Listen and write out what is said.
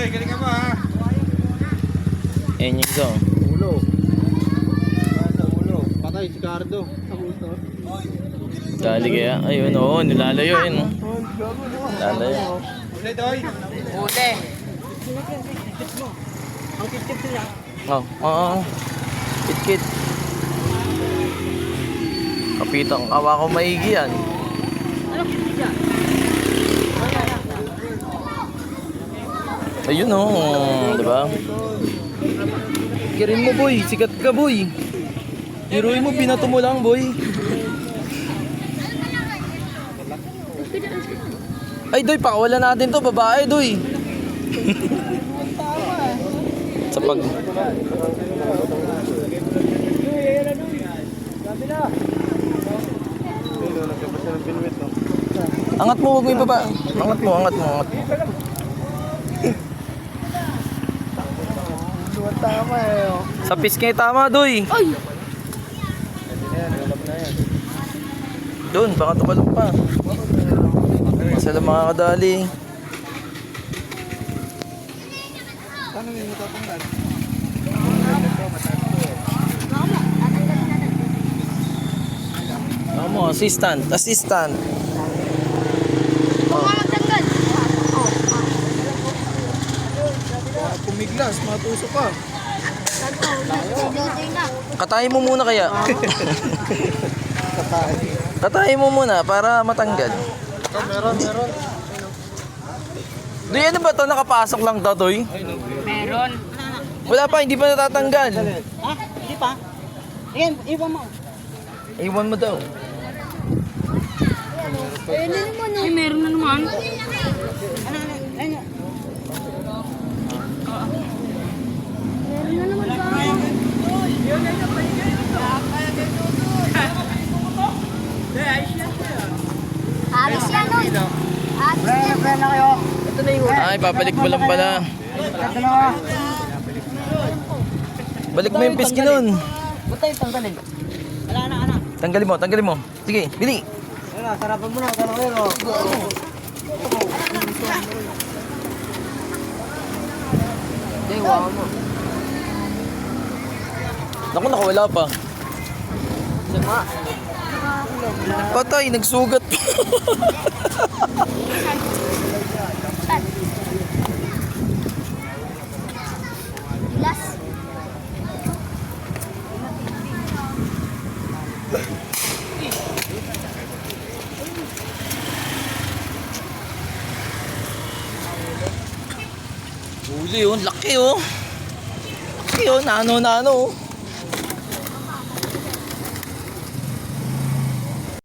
Doy, galing ka ba ha? Ayan yung isa. oh. Ulo. Ah, Sa ulo. Patay si Cardo. Sa ulo. Dali kaya. Ayun, oo. Nilalayo yun. oh. Nilalayo. Uli, Doy. Uli. Oh, oo. Oh, Kit-kit. Kapitang awa ko maigi yan. Ayun oh, di ba? Kirin mo boy, sikat ka boy. Heroin mo, binato mo lang boy. Ay doy, pakawala natin to, babae doy. Sa pag... Angat mo, huwag mo ibaba. Angat mo, angat mo, angat mo. Luwan tama eh. oh. Sa piskay tama, doy. Ay! Ayan, alam na yan. Doon, baka tumalong pa. Sila mga kadali. Paano may? Ako mo, assistant, assistant. Huwag ka magtanggal. Baka Pumiglas, matusok ka. Katayin mo muna kaya. Katayin mo muna para matanggal. Ito, meron, meron. Doy, ano ba to? Nakapasok lang to, Doy? Meron. Wala pa, hindi pa natatanggal. Ah, hindi pa. Ayan, iwan mo. Iwan mo daw. Ay, meron na naman. Ano, ano, ano? Meron na naman ba? Alis yan nun. Alis yan. na kayo. Ito na yung Ay, papalik mo lang pala. Ito na nga. Balik mo yung piski nun. Ba't tayo tanggalin? Wala na, ano? Tanggalin mo, tanggalin mo. Sige, bili. Ayun na, sarapan mo na. Sarapan mo na. Hindi, wala mo. Naku, nakawala pa. Sama. Patay, nagsugat. Huli oh, laki oh. Laki oh, nano-nano oh.